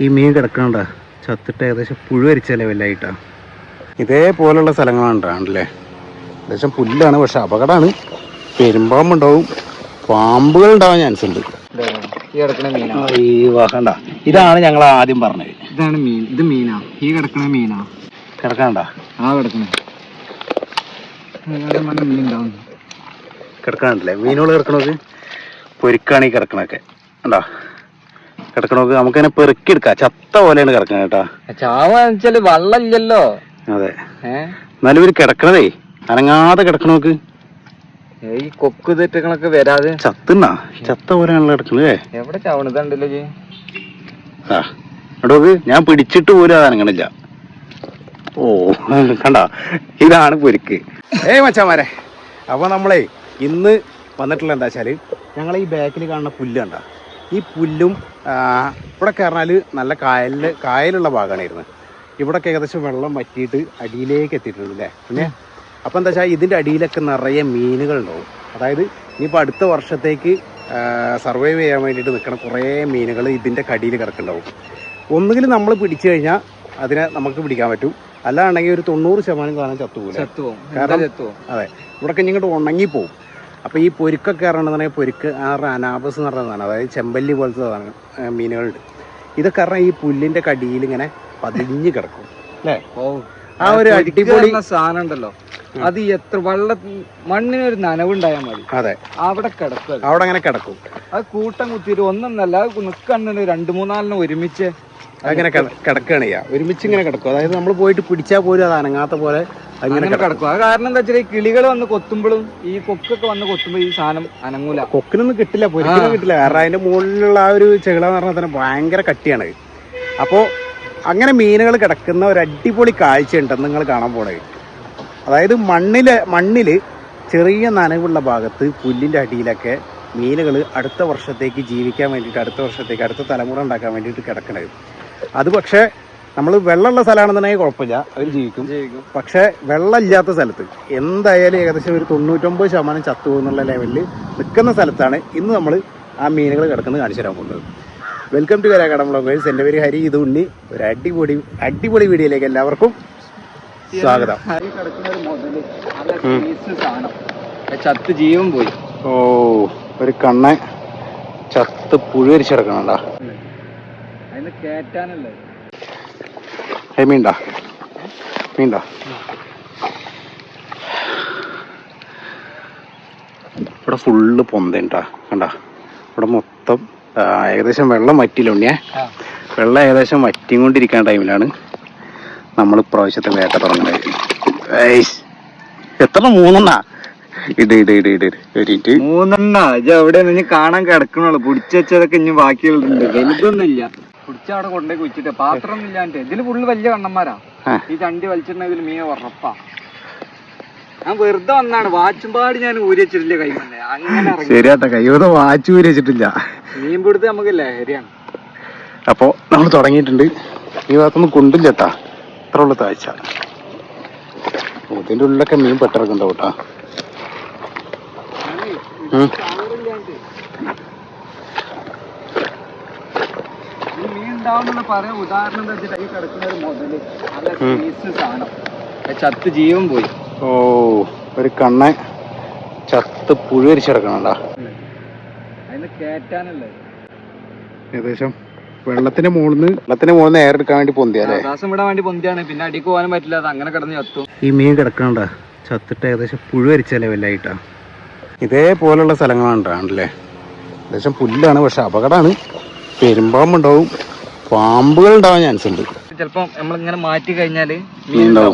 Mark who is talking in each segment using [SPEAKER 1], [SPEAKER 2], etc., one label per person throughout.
[SPEAKER 1] ഈ മീൻ കിടക്കണ്ട ചത്തിട്ട് ഏകദേശം പുഴുവരിച്ച ലെവലായിട്ടാ ഇതേപോലുള്ള സ്ഥലങ്ങളുണ്ടാണല്ലേ ഏകദേശം പുല്ലാണ് പക്ഷെ അപകടമാണ് പെരുമ്പാമ്പുണ്ടാവും. പാമ്പുകൾ ഉണ്ടാവാൻ ചാൻസ് ഉണ്ട്
[SPEAKER 2] ഈ മീനാ
[SPEAKER 1] ഈ ഇതാണ് ഞങ്ങൾ ആദ്യം പറഞ്ഞത്.
[SPEAKER 2] ഇതാണ് മീൻ. ഇത് മീനാ. ഈ കിടക്കണ മീനാ.
[SPEAKER 1] കിടക്കണ്ട
[SPEAKER 2] ആ കിടക്കണേ. മീൻ ഉണ്ടാവും.
[SPEAKER 1] കിടക്കണല്ലേ മീനുകൾ കിടക്കണത്? പൊരിക്കാണ് ഈ കിടക്കണൊക്കെ. കണ്ടാ? കിടക്കണോക്ക്. നമുക്കതിനെ പെറുക്കി എടുക്കാം ചത്ത പോലെയാണ് കിടക്കണ കേട്ടാ.
[SPEAKER 2] ചാവാന്ന് വെച്ചാൽ വെള്ളം ഇല്ലല്ലോ
[SPEAKER 1] അതെ എന്നാലും ഇവർ കിടക്കണതേ. അനങ്ങാതെ കിടക്കണോക്ക്.
[SPEAKER 2] ഈ കൊക്ക് തെറ്റങ്ങളൊക്കെ വരാതെ.
[SPEAKER 1] ചത്തുന്നാ. ചത്ത പോലെയാണല്ലോ കിടക്കണേ
[SPEAKER 2] എവിടെ ചാവണതുണ്ടല്ലോ ജി
[SPEAKER 1] ആ. എടോക്ക് ഞാൻ പിടിച്ചിട്ട് പോലും അത് അനങ്ങണില്ല. ഓ കണ്ട? ഇതാണ് പൊരിക്ക്. ഏയ് മച്ചാമാരെ. അപ്പൊ നമ്മളെ ഇന്ന് വന്നിട്ടുള്ള എന്താ വെച്ചാൽ ഞങ്ങളെ ഈ ബാക്കിൽ കാണുന്ന പുല്ല് കണ്ട? ഈ പുല്ലും ഇവിടെ കയറിനാൽ നല്ല കായലിൽ കായലുള്ള ഭാഗമാണിരുന്നത് ഇവിടൊക്കെ ഏകദേശം വെള്ളം വറ്റിയിട്ട് അടിയിലേക്ക് എത്തിയിട്ടുണ്ട് അല്ലേ പിന്നെ അപ്പം എന്താ വെച്ചാൽ ഇതിന്റെ അടിയിലൊക്കെ നിറയെ മീനുകൾ ഉണ്ടാവും. അതായത് ഇനിയിപ്പോൾ അടുത്ത വർഷത്തേക്ക് സർവൈവ് ചെയ്യാൻ വേണ്ടിയിട്ട് നിൽക്കുന്ന കുറേ മീനുകൾ ഇതിന്റെ കടിയിൽ കിടക്കുന്നുണ്ടാവും. ഒന്നുകിൽ നമ്മൾ പിടിച്ചു കഴിഞ്ഞാൽ അതിനെ നമുക്ക് പിടിക്കാൻ പറ്റും. അല്ലാണ്ടെങ്കിൽ ഒരു തൊണ്ണൂറ് ശതമാനം സാധനം ചത്തുപോകില്ല
[SPEAKER 2] ചത്തുപോകും.
[SPEAKER 1] കാരണം- അതെ. ഇവിടെ ഇങ്ങോട്ട് ഉണങ്ങിപ്പോവും. അപ്പോൾ ഈ പൊരുക്കൊക്കെ ഇറങ്ങുന്നതാണെങ്കിൽ പൊരുക്ക് ആ അനാബസ് എന്ന് പറഞ്ഞതാണ് അതായത് ചെമ്പല്ലി പോലത്തെ സാധനം മീനുകളുണ്ട്. ഇതൊക്കെ പറഞ്ഞാൽ ഈ പുല്ലിന്റെ കടിയിൽ ഇങ്ങനെ പതിഞ്ഞ് കിടക്കും. അല്ലേ?
[SPEAKER 2] ഓ
[SPEAKER 1] ആ ഒരു അടിപൊളി
[SPEAKER 2] സാധനം ഉണ്ടല്ലോ. അത് എത്ര വെള്ള മണ്ണിനൊരു നനവുണ്ടായാൽ മതി.
[SPEAKER 1] അതെ.
[SPEAKER 2] അവിടെ കിടക്കും
[SPEAKER 1] അവിടെ അങ്ങനെ കിടക്കും.
[SPEAKER 2] അത് കൂട്ടം കുത്തിയിട്ട് ഒന്നൊന്നല്ല അത് നിൽക്കണ്ണന് രണ്ട് മൂന്നാലിനെ ഒരുമിച്ച്
[SPEAKER 1] അങ്ങനെ കിട- കിടക്കുകയാണ് ചെയ്യുക. ഒരുമിച്ച് ഇങ്ങനെ കിടക്കും. അതായത് നമ്മൾ പോയിട്ട് പിടിച്ചാൽ പോലും അത് അനങ്ങാത്ത പോലെ അങ്ങനെ
[SPEAKER 2] കിടക്കും. അത് കാരണം എന്താ വെച്ചാൽ ഈ കിളികൾ വന്ന് കൊത്തുമ്പോഴും ഈ കൊക്കൊക്കെ വന്ന് കൊത്തുമ്പോ ഈ സാധനം അനങ്ങൂല.
[SPEAKER 1] കൊക്കിനൊന്നും കിട്ടില്ല പൊരിക്കൊന്നും കിട്ടില്ല. കാരണം അതിന്റെ മുകളിലുള്ള ആ ഒരു ചെകിള എന്ന് പറഞ്ഞാൽ തന്നെ ഭയങ്കര കട്ടിയാണ്. അപ്പോൾ അങ്ങനെ മീനുകൾ കിടക്കുന്ന ഒരു അടിപൊളി കാഴ്ച ഉണ്ട് നിങ്ങൾ കാണാൻ പോണേ അതായത് മണ്ണിൽ മണ്ണിൽ ചെറിയ നനവുള്ള ഭാഗത്ത് പുല്ലിന്റെ അടിയിലൊക്കെ മീനുകൾ അടുത്ത വർഷത്തേക്ക് ജീവിക്കാൻ വേണ്ടിയിട്ട് അടുത്ത വർഷത്തേക്ക് അടുത്ത തലമുറ ഉണ്ടാക്കാൻ വേണ്ടിയിട്ട് കിടക്കണത്. അത് പക്ഷേ നമ്മൾ വെള്ളമുള്ള സ്ഥലമാണെന്നുണ്ടെങ്കിൽ കുഴപ്പമില്ല. അവർ ജീവിക്കും. പക്ഷെ വെള്ളമില്ലാത്ത സ്ഥലത്ത് എന്തായാലും ഏകദേശം ഒരു തൊണ്ണൂറ്റൊമ്പത് ശതമാനം ചത്തു പോകുന്നുള്ള ലെവലിൽ നിൽക്കുന്ന സ്ഥലത്താണ് ഇന്ന് നമ്മൾ ആ മീനുകൾ കിടക്കുന്നത് കാണിച്ചു തരാൻ പോകുന്നത്. വെൽക്കം ടു കരാക്കടം ബ്ലോഗേഴ്സ് എന്റെ പേര് ഹരി ഇത് ഉണ്ണി. ഒരു അടിപൊളി അടിപൊളി വീഡിയോയിലേക്ക് എല്ലാവർക്കും സ്വാഗതം.
[SPEAKER 2] ചത്ത് ജീവൻ പോയി.
[SPEAKER 1] ഓ ഒരു കണ്ണെ ചത്ത് പുഴുവരിച്ചിടക്കണണ്ടാ
[SPEAKER 2] അതിന് കേറ്റാനല്ലേ?
[SPEAKER 1] ഏ മീണ്ടാ. മീണ്ടാ. ഇവിടെ ഫുള്ള് പൊന്തണ്ടാ കണ്ട? ഇവിടെ മൊത്തം ഏകദേശം വെള്ളം
[SPEAKER 2] ആ.
[SPEAKER 1] വെള്ളം ഏകദേശം വറ്റിക്കൊണ്ടിരിക്കുന്ന ടൈമിലാണ് നമ്മൾ ഇപ്രാവശ്യത്തെ വേട്ട തുടങ്ങുന്നത്. എത്ര മൂന്നെണ്ണാ? ഇട് ഇട് ഇട് ഇട് ഇട്.
[SPEAKER 2] മൂന്നെണ്ണ. എവിടെ നിന്ന് കാണാൻ കിടക്കണുള്ളൂ. പിടിച്ചു വെച്ചതൊക്കെ ഇനി ബാക്കിയുള്ള വലുതൊന്നും ഇല്ല പിടിച്ച അവിടെ കൊണ്ടേ കുച്ചിട്ട് പാത്രം ഇല്ലാണ്ട് ഇതിൽ ഫുള്ള് വലിയ കണ്ണന്മാരാ. ഈ ചണ്ടി വലിച്ചിട്ടുണ്ടെങ്കിൽ മീൻ ഉറപ്പാ. ഞാൻ വെറുതെ വന്നാണ്. വാച്ചുംപാട് ഞാൻ ഊരി വെച്ചിട്ടില്ല കൈ കൊണ്ട് അങ്ങനെ
[SPEAKER 1] ശരിയാട്ട. കയ്യോടെ വാച്ച് ഊരി വെച്ചിട്ടില്ല.
[SPEAKER 2] മീൻ പിടുത്ത് നമുക്ക് ലഹരിയാണ്
[SPEAKER 1] അപ്പോൾ നമ്മൾ തുടങ്ങിയിട്ടുണ്ട്. ഈ ഭാഗത്തൊന്നും കൊണ്ടില്ല കേട്ടാ ഇത്ര ഉള്ള താഴ്ച ഓ, ഇതിന്റെ ഉള്ളിലൊക്കെ മീൻ പെട്ടിറക്കുന്നുണ്ടാവും കേട്ടാ ഉം.
[SPEAKER 2] ഈ മീൻ ഉണ്ടാവുന്ന പറയാൻ ഉദാഹരണം എന്താ വെച്ചിട്ട് ഈ കിടക്കുന്ന ഒരു മുതൽ നല്ല സാധനം. ചത്ത് ജീവൻ പോയി.
[SPEAKER 1] ഓ ഒരു കണ്ണ ചത്ത് പുഴുവരിച്ചിടക്കണണ്ടാ
[SPEAKER 2] അതിന് കേറ്റാനല്ലേ?
[SPEAKER 1] ഏകദേശം വെള്ളത്തിന്റെ മുകളിൽ നിന്ന് വെള്ളത്തിന്റെ മുകളിൽ നിന്ന് എയർ എടുക്കാൻ വേണ്ടി പൊന്തിയല്ലേ?
[SPEAKER 2] ശ്വാസം വിടാൻ വേണ്ടി പൊന്തിയാണ്. പിന്നെ അടിക്ക് പോകാനും പറ്റില്ല. അത് അങ്ങനെ കിടന്ന് ചത്തും.
[SPEAKER 1] ഈ മീൻ കിടക്കണ്ട ചത്തിട്ട് ഏകദേശം പുഴുവരിച്ച ലെവലായിട്ടാ ഇതേപോലുള്ള സ്ഥലങ്ങളാണ് ഏകദേശം പുല്ലാണ് പക്ഷെ അപകടമാണ്. പെരുമ്പാമ്പുണ്ടാവും. പാമ്പുകൾ ഉണ്ടാവാൻ ചാൻസ് ഉണ്ട്.
[SPEAKER 2] ചിലപ്പോ നമ്മളിങ്ങനെ മാറ്റി കഴിഞ്ഞാൽ.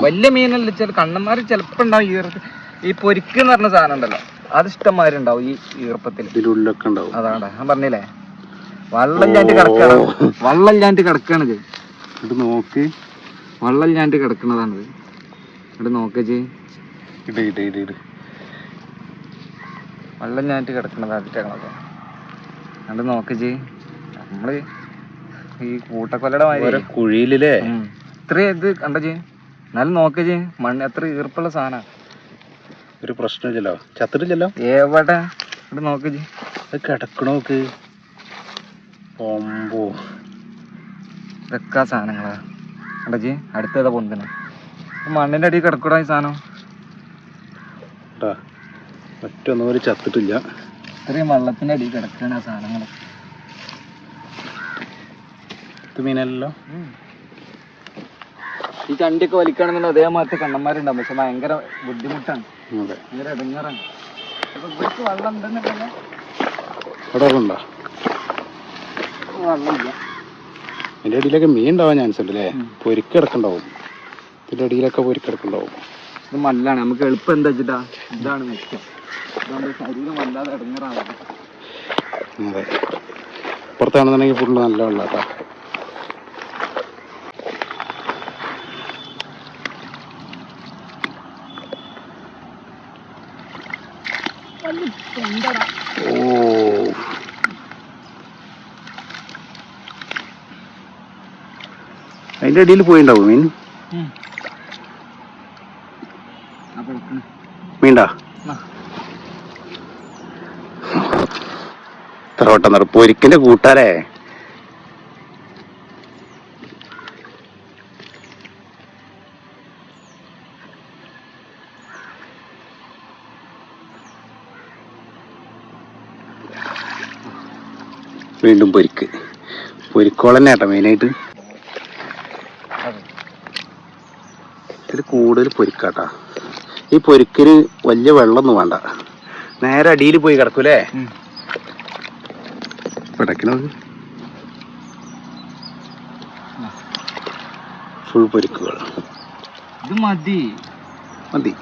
[SPEAKER 2] വലിയ മീനല്ല ചില കണ്ണന്മാർ ചിലപ്പോ ഉണ്ടാവും ഈ ഈ പൊരിക്ക് എന്ന് പറഞ്ഞ സാധനം ഉണ്ടല്ലോ അത് ഇഷ്ടംമാതിരി ഉണ്ടാവും ഈ ഈർപ്പത്തിൽ
[SPEAKER 1] ഉള്ളിലൊക്കെ ഉണ്ടാവും.
[SPEAKER 2] അതാണ് ഞാൻ പറഞ്ഞില്ലേ? വള്ളം ചാണ്ടി കിടക്കാണ്. വള്ളം ചാണ്ടി കിടക്കാണിത്
[SPEAKER 1] ഇത്. നോക്ക്.
[SPEAKER 2] വള്ളം ചാണ്ടി കിടക്കണതാണിത് ഇവിടെ നോക്കജി
[SPEAKER 1] ഇട് ഇട് ഇട് ഇട്.
[SPEAKER 2] വള്ളം ഞാണ്ട് കിടക്കണതായിട്ടാണത് കണ്ട് നോക്കജി നമ്മൾ ഈ
[SPEAKER 1] കൂട്ടക്കൊലയുടെ
[SPEAKER 2] മാതിരി.
[SPEAKER 1] കുഴിയിലല്ലേ?
[SPEAKER 2] ഉം. ഇത്ര ഇത് കണ്ടജി എന്നാലും നോക്കജി മണ്ണ് എത്ര ഈർപ്പുള്ള സാധന.
[SPEAKER 1] ഒരു പ്രശ്നമില്ലല്ലോ. ചത്തിട്ടില്ലല്ലോ?
[SPEAKER 2] എവിടെ? ഇവിടെ നോക്കജി
[SPEAKER 1] അത് കിടക്കണോക്ക് ഒമ്പോ
[SPEAKER 2] ഇതൊക്കെ സാധനങ്ങളാ. അടജി അടുത്തേതാ പൊന്തിന് മണ്ണിന്റെ അടിയിൽ കിടക്കൂടാ ഈ സാധനം.
[SPEAKER 1] കേട്ടാ ഒറ്റൊന്നും ഒരു ചത്തിട്ടില്ല.
[SPEAKER 2] ഇത്രയും വെള്ളത്തിന്റെ അടിയിൽ കിടക്കണ
[SPEAKER 1] ഇത് മീനല്ലോ
[SPEAKER 2] ഈ ചണ്ടിയൊക്കെ വലിക്കുകയാണെന്നുണ്ടെങ്കിൽ അതേമാതിരി കണ്ണന്മാരുണ്ടാവും. പക്ഷെ ഭയങ്കര ബുദ്ധിമുട്ടാണ്.
[SPEAKER 1] എന്റെ
[SPEAKER 2] ഭയങ്കര ഇടങ്ങാറാണ്. അപ്പൊ ഇവർക്ക് വെള്ളം ഉണ്ടെന്നുണ്ടെങ്കിൽ
[SPEAKER 1] ഇവിടെ ഉണ്ടോ
[SPEAKER 2] വെള്ളമില്ല
[SPEAKER 1] അതിന്റെ അടിയിലൊക്കെ മീൻ ഉണ്ടാവാൻ ചാൻസ് ഉണ്ട് അല്ലേ. പൊരിക്ക് കിടക്കുന്നുണ്ടാവും ഇതിന്റെ അടിയിലൊക്കെ പൊരിക്ക് കിടക്കണ്ടാവും
[SPEAKER 2] ഇത് മല്ലാണ് നമുക്ക് എളുപ്പം എന്താ വെച്ചിട്ടാ? ഇതാണ് ഇതാകുമ്പോൾ ശരീരം വല്ലാതെ ഇടങ്ങാറാണ്.
[SPEAKER 1] അതെ. പുറത്താണെന്നുണ്ടെങ്കിൽ ഫുള്ള് നല്ല വെള്ളം കേട്ടോ ഓ അതിന്റെ അടിയിൽ പോയിണ്ടാവും മീൻ? മീണ്ടാ ഇത്ര വട്ടം നട പൊരിക്കിന്റെ കൂട്ടാരേ വീണ്ടും പൊരിക്ക്. പൊരിക്കോളന്നെ കേട്ടോ മെയിനായിട്ട് ഇതിൽ കൂടുതൽ പൊരിക്കാട്ടാ. ഈ പൊരിക്കിന് വലിയ വെള്ളമൊന്നും വേണ്ട. നേരെ അടിയിൽ പോയി കിടക്കൂലേ? പിടക്കണത് ഫുൾ പൊരിക്കുകൾ
[SPEAKER 2] ഇത് മതി.
[SPEAKER 1] മതി.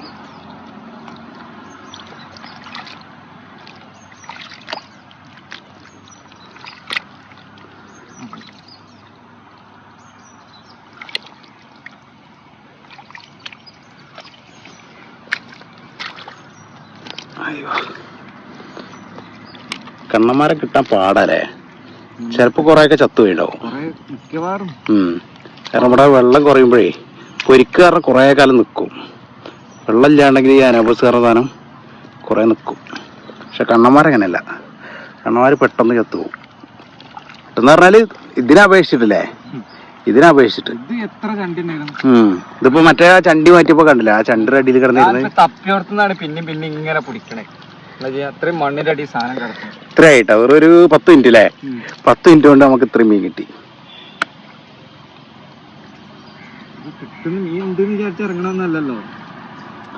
[SPEAKER 1] കണ്ണന്മാരെ കിട്ടാൻ പാടല്ലേ? ചിലപ്പോ കൊറേയൊക്കെ ചത്തു
[SPEAKER 2] മിക്കവാറും.
[SPEAKER 1] കാരണം ഇവിടെ വെള്ളം കുറയുമ്പോഴേ കൊരിക്ക കാരണം കുറേ കാലം നിൽക്കും വെള്ളം ഇല്ലാണ്ടെങ്കിൽ ഈ അനബസ് സാധനം കുറേ നിൽക്കും പക്ഷെ കണ്ണന്മാരങ്ങനെയല്ല കണ്ണന്മാർ പെട്ടെന്ന് ചത്തുപോകും. പെട്ടെന്ന് പറഞ്ഞാൽ ഇതിനെ അപേക്ഷിച്ചിട്ടില്ലേ? ഇതിനെ അപേക്ഷിച്ചിട്ട്. ഇതിപ്പോ മറ്റേ ആ ചണ്ടി മാറ്റിയപ്പോ കണ്ടില്ല? ആ ചണ്ടിയുടെ അടിയിൽ കിടന്നിരുന്നത്
[SPEAKER 2] തപ്പിയോടത്തുനിന്നാണ് പിന്നെയും പിന്നെ ഇങ്ങനെ പിടിക്കണേ. അത്രയും മണ്ണിന്റെ അടി സാധനം കിടക്കും.
[SPEAKER 1] വെറും ഒരു പത്ത് മിനിറ്റ് അല്ലേ പത്ത് മിനിറ്റ് കൊണ്ട് നമുക്ക് ഇത്രയും മീൻ കിട്ടി.
[SPEAKER 2] കിട്ടുന്ന മീൻ ഉണ്ട് എന്ന് വിചാരിച്ച് ഇറങ്ങണമെന്നല്ലല്ലോ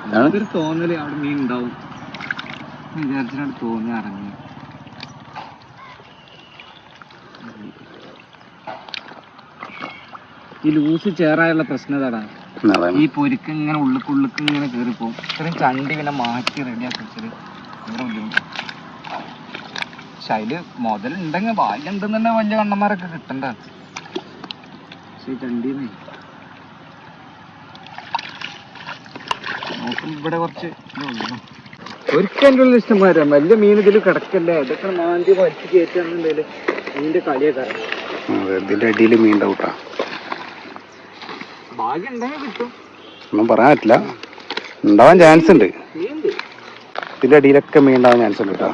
[SPEAKER 1] അതാണ്.
[SPEAKER 2] ഒരു തോന്നൽ. അവിടെ മീൻ ഉണ്ടാവും. എന്ന് വിചാരിച്ചിട്ടാണ് തോന്നി ഇറങ്ങി. ഈ ലൂസ് ചേറായുള്ള പ്രശ്നം ഇതാടാ ഈ പൊരിക്ക് ഇങ്ങനെ ഉള്ളിക്ക് ഉള്ളിക്ക് ഇങ്ങനെ ഇത്രയും ചണ്ടി പിന്നെ മാറ്റി റെഡിയാക്കി വെച്ചത്. ഭയങ്കര മുതൽ പക്ഷെ ബാല്യം മുതലുണ്ടെങ്കിൽ ഉണ്ടെന്ന് തന്നെ വലിയ കണ്ണന്മാരൊക്കെ കിട്ടണ്ട? പക്ഷെ ചണ്ടീന്ന് ഇവിടെ കുറച്ച് ഒരിക്കലും ഉള്ള ഇഷ്ടംമാരാ വലിയ മീൻ ഇതിൽ കിടക്കല്ലേ? ഇതൊക്കെ മാന്തി വലിച്ചു കയറ്റാന്നുണ്ടെങ്കിൽ മീനിന്റെ കളിയൊക്കെ
[SPEAKER 1] ഇതിന്റെ അടിയിൽ മീൻ ഉണ്ടാവൂട്ടാ.
[SPEAKER 2] ഭാഗ്യം ഉണ്ടെങ്കിൽ കിട്ടും.
[SPEAKER 1] ഒന്നും പറയാൻ പറ്റില്ല. ഉണ്ടാവാൻ ചാൻസ് ഉണ്ട്.
[SPEAKER 2] മീനുണ്ട്
[SPEAKER 1] ഇതിന്റെ അടിയിലൊക്കെ മീൻ ഉണ്ടാവാൻ ചാൻസ് ഉണ്ട് കേട്ടോ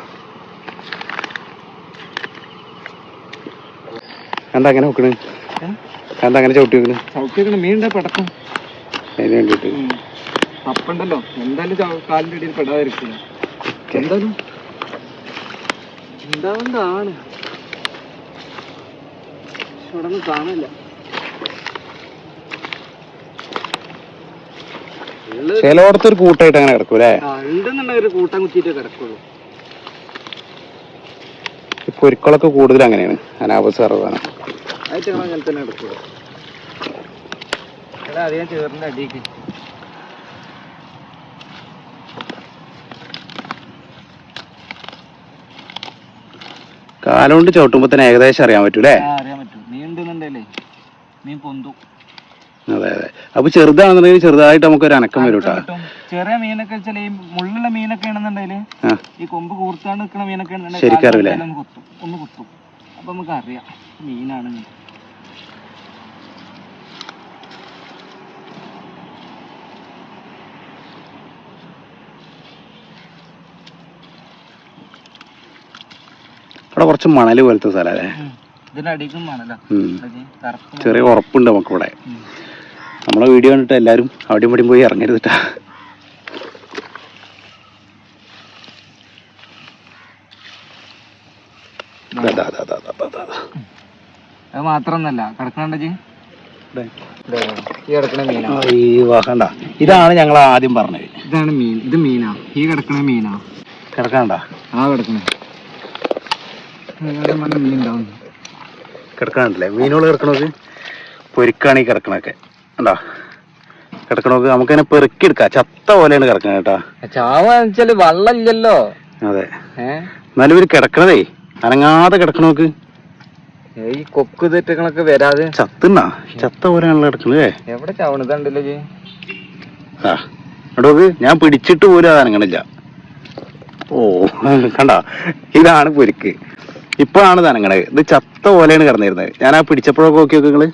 [SPEAKER 1] എന്താ അങ്ങനെ നോക്കണ്? എന്താ അങ്ങനെ ചവിട്ടി വെക്കണ്
[SPEAKER 2] ചവിട്ടിയൊക്കെ മീനുണ്ടെ പടക്കം.
[SPEAKER 1] അതിന് വേണ്ടിട്ട്
[SPEAKER 2] തപ്പുണ്ടല്ലോ എന്തായാലും കാലിന്റെ അടിയിൽ പെടാതിരിക്കില്ല എന്തായാലും ഉണ്ടാവുന്നതാണ് പക്ഷെ ഇവിടെ ഒന്നും കാണില്ല
[SPEAKER 1] ചിലയിടത്ത് ഒരു കൂട്ടായിട്ട് അങ്ങനെ കിടക്കും അല്ലേ?
[SPEAKER 2] ഉണ്ടെന്നുണ്ടെങ്കിൽ ഒരു കൂട്ടം കുത്തിയിട്ട് കിടക്കുള്ളൂ.
[SPEAKER 1] ഈ പൊരിക്കളൊക്കെ കൂടുതൽ അങ്ങനെയാണ്. സർവാണ്
[SPEAKER 2] ആയിട്ട് അങ്ങനെ തന്നെ കിടക്കുള്ളൂ. ഇവിടെ അധികം ചേറിന്റെ അടിയൊക്കെ.
[SPEAKER 1] കാലുകൊണ്ട് ചവിട്ടുമ്പോ തന്നെ ഏകദേശം അറിയാൻ പറ്റൂലേ
[SPEAKER 2] ആ അറിയാൻ പറ്റും. നീണ്ടുന്നുണ്ടല്ലേ ഉണ്ടെന്നുണ്ടല്ലേ മീൻ പൊന്തു.
[SPEAKER 1] അതെ അതെ. അപ്പൊ ചെറുതാണെന്നുണ്ടെങ്കിൽ ചെറുതായിട്ട് നമുക്ക് ഒരു അനക്കം വരും കേട്ടോ.
[SPEAKER 2] ചെറിയ മീനൊക്കെ വെച്ചാൽ ഈ മുള്ളുള്ള മീനൊക്കെ ആണെന്നുണ്ടെങ്കിൽ ഈ കൊമ്പ് കൂർത്താണ്ട് നിൽക്കുന്ന മീനൊക്കെ
[SPEAKER 1] ശരിക്കും
[SPEAKER 2] കാലിൽ ഒന്ന് കുത്തും. ഒന്ന് കുത്തും. അപ്പൊ നമുക്ക് അറിയാം മീനാണ്
[SPEAKER 1] അവിടെ കുറച്ച് മണൽ പോലത്തെ സ്ഥലം അല്ലേ?
[SPEAKER 2] ഇതിന്റെ അടിക്കും വേണല്ലോ
[SPEAKER 1] ഉം.
[SPEAKER 2] കറുപ്പ്
[SPEAKER 1] ചെറിയ ഉറപ്പുണ്ട് നമുക്കിവിടെ. നമ്മളെ വീഡിയോ കണ്ടിട്ട് എല്ലാവരും അവിടെയും ഇവിടെയും പോയി ദാ, ദാ.
[SPEAKER 2] അത് മാത്രമൊന്നല്ല കിടക്കണണ്ട. ഈ
[SPEAKER 1] ഇതാണ് ഞങ്ങൾ ആദ്യം പറഞ്ഞത്.
[SPEAKER 2] ഇതാണ് മീൻ. ഇത് മീനാ. ഈ കിടക്കണ മീനാ.
[SPEAKER 1] കിടക്കണ്ട
[SPEAKER 2] ആ കിടക്കണേ. മീൻ ഉണ്ടാവും
[SPEAKER 1] കിടക്കണില്ലേ മീനുകൾ കിടക്കണത്? പൊരിക്കാണ് ഈ കിടക്കണൊക്കെ. കണ്ടാ? കിടക്കണോക്ക് നമുക്കതിനെ പെറുക്കി എടുക്കാം ചത്ത പോലെയാണ് കിടക്കണ കേട്ടാ.
[SPEAKER 2] ചാവാന്ന് വെച്ചാൽ
[SPEAKER 1] അതെ. എന്നാലും ഇവർ കിടക്കണതേ അനങ്ങാതെ കിടക്കണോക്ക്.
[SPEAKER 2] ഈ കൊക്ക് തെറ്റങ്ങളൊക്കെ വരാതെ.
[SPEAKER 1] ചത്തുന്നാ? ചത്ത പോലെയാണല്ലോ കിടക്കണേ
[SPEAKER 2] എവിടെ ചവണതുണ്ടല്ലോ
[SPEAKER 1] ആ എടോക്ക് ഞാൻ പിടിച്ചിട്ട് പോലും അത് അനങ്ങണില്ല. ഓ കണ്ട? ഇതാണ് പൊരിക്ക്. ഇപ്പോഴാണ് ഇത് അനങ്ങണത്. ഇത് ചത്ത പോലെയാണ് കിടന്നിരുന്നത്. ഞാൻ ആ പിടിച്ചപ്പോഴൊക്കെ നോക്കി നോക്കി നിങ്ങൾ?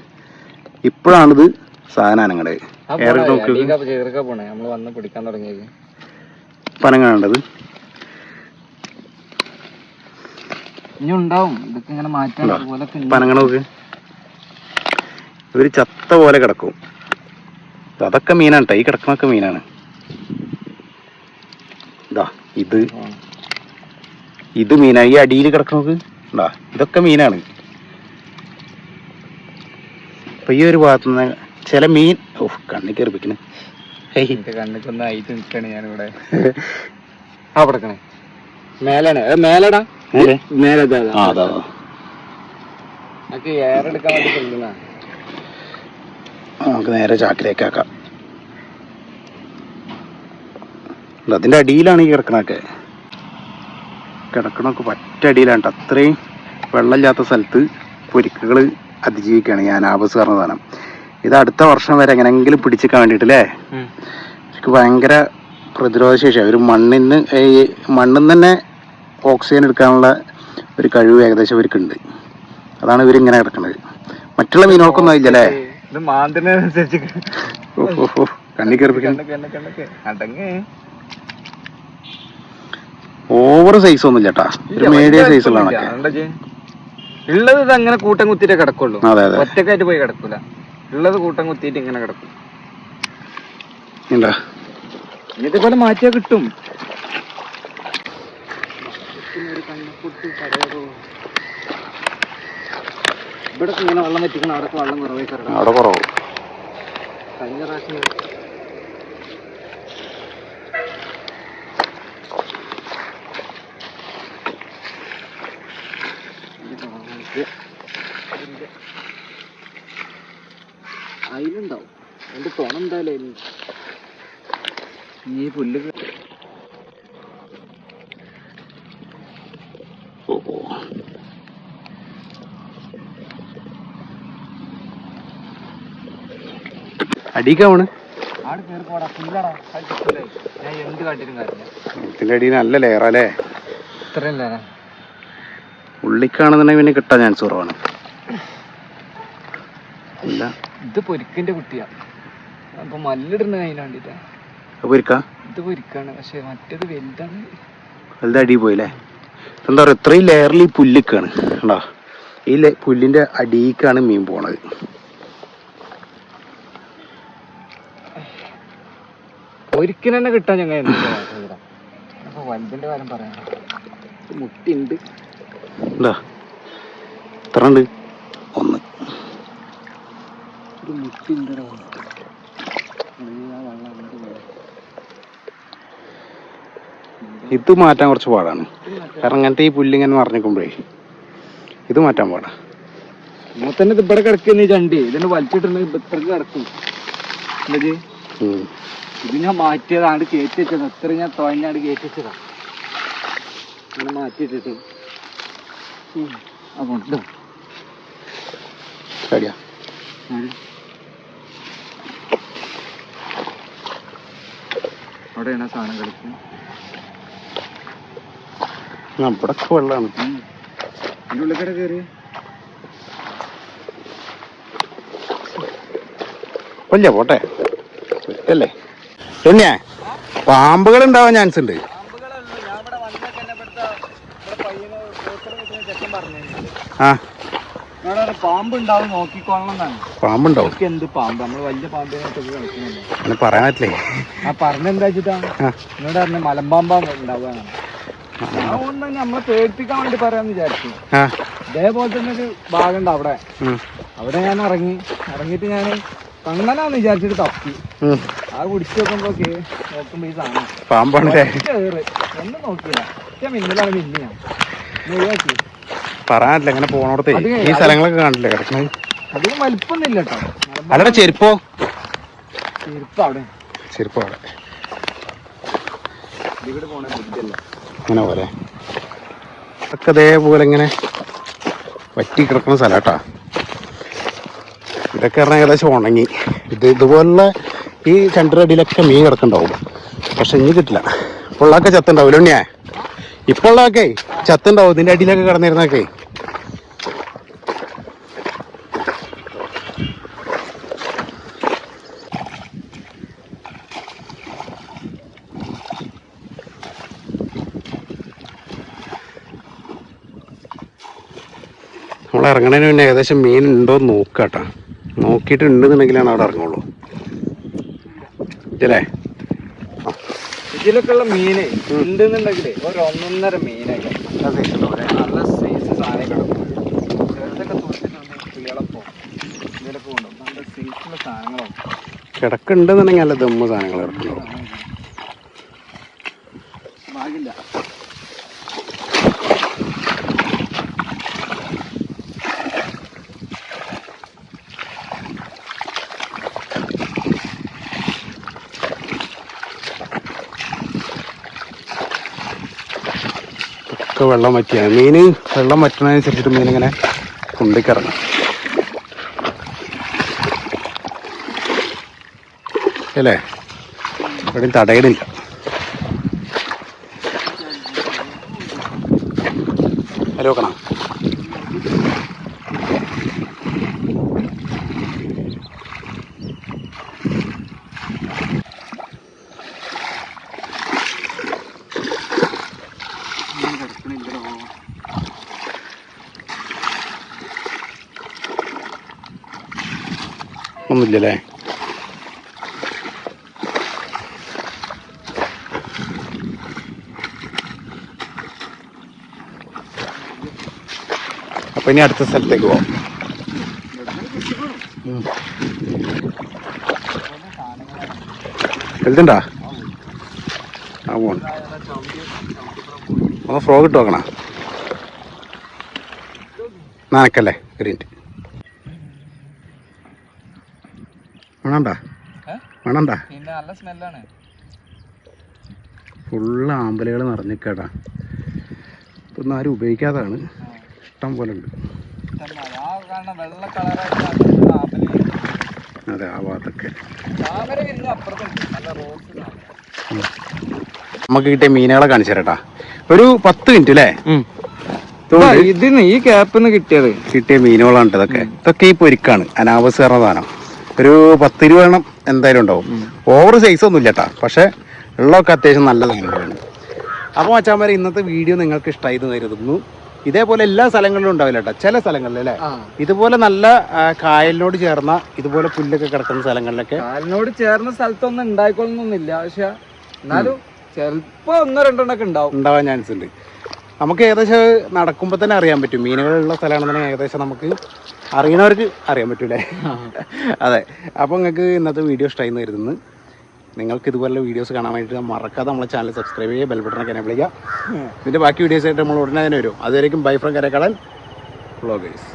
[SPEAKER 1] ഇപ്പോഴാണിത് സാധനം അനങ്ങണത് ഏറെ നോക്കി
[SPEAKER 2] പോണേ നമ്മൾ വന്ന് പിടിക്കാൻ തുടങ്ങിയത്
[SPEAKER 1] ഇപ്പൊ അനങ്ങണത്
[SPEAKER 2] ഇനി ഇതൊക്കെ ഇങ്ങനെ മാറ്റാൻ
[SPEAKER 1] ഉണ്ടോ?
[SPEAKER 2] അതുപോലൊക്കെ
[SPEAKER 1] ഇപ്പൊ നോക്ക്. ഇവർ ചത്ത പോലെ കിടക്കും. അതൊക്കെ മീനാണ് ട്ടോ. ഈ കിടക്കണൊക്കെ മീനാണ്. ഇതാ. ഇത് ഇത് മീനാണ്. ഈ അടിയിൽ കിടക്കുന്നത് ഇതൊക്കെ മീനാണ്. അപ്പൊ ഈ ഒരു ഭാഗത്തു നിന്ന് ചില മീൻ ഓ കണ്ണി
[SPEAKER 2] കേറിപ്പിക്കണേ കണ്ണിക്കൊന്ന് നിൽക്കാണ് ഞാനിവിടെ. മേലാണ്. മേലെടാ.
[SPEAKER 1] മേലെ? അതാ.
[SPEAKER 2] നമുക്ക്
[SPEAKER 1] നേരെ ചാക്കിലേക്ക് ആക്കാം. അതിന്റെ അടിയിലാണ് ഈ കിടക്കണൊക്കെ കിടക്കണൊക്കെ പറ്റ അടിയിലാണ്. അത്രയും വെള്ളമില്ലാത്ത സ്ഥലത്ത് പൊരിക്കുകൾ അതിജീവിക്കുകയാണ് ഈ ആപസ് പറഞ്ഞ സാധനം. ഇത് അടുത്ത വർഷം വരെ എങ്ങനെങ്കിലും പിടിച്ചിക്കാൻ വേണ്ടിയിട്ടല്ലേ? എനിക്ക് ഭയങ്കര പ്രതിരോധ ശേഷിയാണ് ഒരു മണ്ണിന് ഈ മണ്ണിൽ തന്നെ ഓക്സിജൻ എടുക്കാനുള്ള ഒരു കഴിവ് ഏകദേശം ഇവർക്കുണ്ട്. അതാണ് ഇവരിങ്ങനെ കിടക്കുന്നത് മറ്റുള്ള മീനുകൾക്കൊന്നും ആയില്ലേ കണ്ണി കയറിപ്പിക്കാൻ ഓവർ സൈസ് ഒന്നും ഇല്ലട്ടാ ഒരു മീഡിയം
[SPEAKER 2] സൈസ് ഉള്ളതാണ്? ഉള്ളത് അങ്ങനെ കൂട്ടം കുത്തിട്ടേ കിടക്കുള്ളൂ. ഒറ്റക്കായിട്ട് പോയി കിടക്കൂല. ഉള്ളത് കൂട്ടം കുത്തിയിട്ട് ഇങ്ങനെ കിടക്കും. ഇതുപോലെ മാറ്റിയാ കിട്ടും. ഇവിടെ ഇങ്ങനെ വെള്ളം വെച്ചിരിക്കണം അവിടെ വെള്ളം കുറവായി കിടക്കണം
[SPEAKER 1] അവിടെ കുറവ്.
[SPEAKER 2] കഴിഞ്ഞ പ്രാവശ്യം അതിലുണ്ടാവും എന്റെ തുണ എന്തായാലും ഈ പുല്ല്
[SPEAKER 1] ഓ, ഓ. അടിക്കാവണ്
[SPEAKER 2] ആട് കയറി പോടാ പുല്ലടാ അത് കിട്ടൂലേ. ഞാൻ എന്ത് പുല്ല് അടിക്കാവണ്
[SPEAKER 1] ഇതിന്റെ അടിയിൽ നല്ല ലെയറല്ലേ ഉള്ളിക്കാണെന്നുണ്ടെങ്കിൽ പിന്നെ കിട്ടാൻ ചാൻസ് കുറവാണ്.
[SPEAKER 2] ഇത് പൊരിക്കിന്റെ കുട്ടിയാ. അപ്പൊ മല്ലിടുന്ന അതിന്
[SPEAKER 1] ഇരിക്കാ?
[SPEAKER 2] ഇത് പൊരിക്കാണ്. പക്ഷെ മറ്റേത് വലുതാണ്.
[SPEAKER 1] വലുത് അടി പോയില്ലേ എന്താ പറയുക ഇത്രയും ലെയറിൽ ഈ പുല്ലിക്കാണ് കണ്ടോ? ഈ പുല്ലിന്റെ അടിയിക്കാണ് മീൻ പോണത്.
[SPEAKER 2] ഒരിക്കലും തന്നെ കിട്ടാൻ ഞങ്ങൾ കാര്യം പറയാം
[SPEAKER 1] എന്താ? എത്ര ഉണ്ട്? ഒന്ന്.
[SPEAKER 2] ഒരു മുട്ടിണ്ട്
[SPEAKER 1] ഇത് മാറ്റാൻ കുറച്ച് പാടാണ്. കാരണം അങ്ങനത്തെ ഈ പുല്ലിങ്ങനെ മറിഞ്ഞിക്കുമ്പോഴേ ഇത് മാറ്റാൻ പാടാ.
[SPEAKER 2] തന്നെ ഇത് ഇവിടെ കിടക്കുന്ന ഈ ചണ്ടി. ഇതിന് വലിച്ചിട്ടുണ്ടെങ്കിൽ കിടക്കും. എന്നത്. ഇത് ഞാൻ മാറ്റിയതാണ് കയറ്റി വെച്ചത്. എത്ര ഞാൻ തുഴഞ്ഞാട് കയറ്റി വെച്ചതാ. ഇങ്ങനെ മാറ്റിയിട്ടിട്ട് ആ കൊണ്ടോ.
[SPEAKER 1] ശരിയാ
[SPEAKER 2] അവിടെയാണ് സാധനം കളിക്കുന്നത്
[SPEAKER 1] ഇവിടൊക്കെ വെള്ളമാണ് കൊല്ല പോട്ടെ. അല്ലേ പിന്നെ പാമ്പുകൾ ഉണ്ടാവാൻ ചാൻസ് ഉണ്ട് പാമ്പുണ്ടാവും ആ പറയാൻ പറ്റില്ലേ?
[SPEAKER 2] പറഞ്ഞെന്താ വെച്ചിട്ടാ. എന്നോട് പറഞ്ഞ മലമ്പാമ്പാ ഉണ്ടാവുക ഞാൻ ഒന്ന് നമ്മളെ പേടിപ്പിക്കാൻ വേണ്ടി പറയാന്ന് വിചാരിച്ചു. ഇതേപോലെ തന്നെ ഒരു ഭാഗമുണ്ട് അവിടെ. അവിടെ ഞാൻ ഇറങ്ങി. ഇറങ്ങിയിട്ട് ഞാൻ കണ്ണനാന്ന് വിചാരിച്ചിട്ട് തപ്പി. ആ കുടിച്ചു നോക്കുമ്പോ നോക്കുമ്പോ ഈ സാധനം. പാമ്പാണ് ഒന്നും നോക്കിയില്ല. പക്ഷെ മിന്നലാണ് മിന്നു ഞാൻ ഒന്ന് ഒഴിവാക്കി
[SPEAKER 1] പറയാനില്ല ഇങ്ങനെ പോണോടത്ത്. ഈ സ്ഥലങ്ങളൊക്കെ കാണില്ല കിടക്കണ?
[SPEAKER 2] അധികം വലിപ്പൊന്നുമില്ല കേട്ടോ.
[SPEAKER 1] അല്ലടാ ചെരുപ്പോ?
[SPEAKER 2] ചെരുപ്പ് അവിടെ.
[SPEAKER 1] ചെരുപ്പ് അവിടെ.
[SPEAKER 2] ഇവിടെ പോണ
[SPEAKER 1] അങ്ങനെ പോലെ ഒക്കെ അതേപോലെ ഇങ്ങനെ വറ്റി കിടക്കുന്ന സ്ഥലാട്ടാ. ഇതൊക്കെ പറഞ്ഞാൽ ഏകദേശം ഉണങ്ങി. ഇത് ഇതുപോലുള്ള ഈ ചണ്ടരടിയിലൊക്കെ മീൻ കിടക്കുന്നുണ്ടാവും. പക്ഷെ ഇനി കിട്ടില്ല. ഇപ്പോഴൊക്കെ ചത്തുണ്ടാവില്ല ഉണ്ണിയാ? ഇപ്പോഴൊക്കെ ചത്തുണ്ടാവും. ഇതിന്റെ അടിയിലൊക്കെ കിടന്നിരുന്നൊക്കെ ഇറങ്ങണതിന് മുന്നേ ഏകദേശം മീൻ ഉണ്ടോ എന്ന് നോക്കുക നോക്കിയിട്ട് ഉണ്ടെന്നുണ്ടെങ്കിലാണ് അവിടെ ഇറങ്ങുള്ളൂ. ഇല്ലേ
[SPEAKER 2] ഇതിലൊക്കെ ഉള്ള മീന് ഉണ്ടെന്നുണ്ടെങ്കിൽ ഒരു ഒന്നൊന്നര മീനൊക്കെ നല്ല സൈസ് സാധനം കിടക്കും ചെറുതൊക്കെ തുറച്ചിട്ടുണ്ട് കിളികളപ്പോ ഇതിലൊക്കെ കൊണ്ടും നല്ല സൈസുള്ള സാധനങ്ങളോ.
[SPEAKER 1] കിടക്കുന്നുണ്ടെന്നുണ്ടെങ്കിൽ നല്ല ദമ്മ സാധനങ്ങൾ ഇറക്കുന്നുള്ളൂ ഒക്കെ വെള്ളം വറ്റിയാണ്. മീൻ വെള്ളം വറ്റണതനുസരിച്ചിട്ട് മീൻ ഇങ്ങനെ കുണ്ടിക്കിറങ്ങും. അല്ലേ? എവിടെയും തടയണില്ല ഹലോ നോക്കണം
[SPEAKER 2] മീൻ കിടക്കണില്ലല്ലോ
[SPEAKER 1] ഒന്നുമില്ലല്ലേ അപ്പൊ ഇനി അടുത്ത സ്ഥലത്തേക്ക് പോവാം. ഒന്ന് ഫ്രോഗ് ഇട്ട് നോക്കണ. നനക്കല്ലേ? ഗ്രീന്റ് വേണണ്ട? വേണണ്ട
[SPEAKER 2] പിന്നെ നല്ല സ്മെല്ലാണ്.
[SPEAKER 1] ഫുള്ള് ആമ്പലുകൾ നിറഞ്ഞിക്കേട്ടാ ഇതൊന്നും ആരും ഉപയോഗിക്കാതാണ്. ഇഷ്ടം പോലെ ഉണ്ട്. അതെ ആ ഭാഗത്തൊക്കെ. നമുക്ക് കിട്ടിയ മീനുകളെ കാണിച്ചു തരട്ടാ. ഒരു പത്ത് മിനിറ്റ് അല്ലേ?
[SPEAKER 2] ഇതിന് ഈ ക്യാപ്പിന്ന് കിട്ടിയത്.
[SPEAKER 1] കിട്ടിയ മീനുകളാണ് ഇതൊക്കെ. ഇതൊക്കെ ഈ പൊരിക്കാണ്. അനാവശ്യ സാധനം. ഒരു പത്ത് രൂപ എണ്ണം എന്തായാലും ഉണ്ടാവും. ഓവർ സൈസ് ഒന്നും ഇല്ല കേട്ടോ പക്ഷേ ഉള്ളതൊക്കെ അത്യാവശ്യം നല്ല സാധനങ്ങളാണ് അപ്പോൾ മച്ചാമാരെ ഇന്നത്തെ വീഡിയോ നിങ്ങൾക്ക് ഇഷ്ടമായി എന്ന് കരുതുന്നു. ഇതേപോലെ എല്ലാ സ്ഥലങ്ങളിലും ഉണ്ടാവില്ല കേട്ടോ ചില സ്ഥലങ്ങളിൽ അല്ലേ? ഇതുപോലെ നല്ല കായലിനോട് ചേർന്ന ഇതുപോലെ പുല്ലൊക്കെ കിടക്കുന്ന സ്ഥലങ്ങളിലൊക്കെ
[SPEAKER 2] കായലിനോട് ചേർന്ന സ്ഥലത്തൊന്നും ഉണ്ടായിക്കൊള്ളുന്നൊന്നുമില്ല പക്ഷെ എന്നാലും ചിലപ്പോ ഒന്നോ രണ്ടെണ്ണൊക്കെ ഉണ്ടാവും.
[SPEAKER 1] ഉണ്ടാവാൻ ചാൻസ് ഉണ്ട്. നമുക്ക് ഏകദേശം നടക്കുമ്പോൾ തന്നെ അറിയാൻ പറ്റും. മീനുകളുള്ള സ്ഥലമാണെന്നുണ്ടെങ്കിൽ ഏകദേശം നമുക്ക് അറിയണവർക്ക് അറിയാൻ പറ്റൂലേ? അതെ. അപ്പോൾ നിങ്ങൾക്ക് ഇന്നത്തെ വീഡിയോ ഇഷ്ടമായി കരുതുന്നു. നിങ്ങൾക്ക് ഇതുപോലെ വീഡിയോസ് കാണാൻ വേണ്ടിയിട്ട് മറക്കാതെ നമ്മളെ ചാനൽ സബ്സ്ക്രൈബ് ചെയ്യുക ബെൽ ബട്ടണൊക്കെ എന്നെ വിളിക്കുക ഇതിന്റെ ബാക്കി വീഡിയോസ് ആയിട്ട് നമ്മൾ ഉടനെ തന്നെ വരും. അതുവരേക്കും ബൈ ഫ്രം കരക്കടൽ വ്ളോഗേഴ്സ്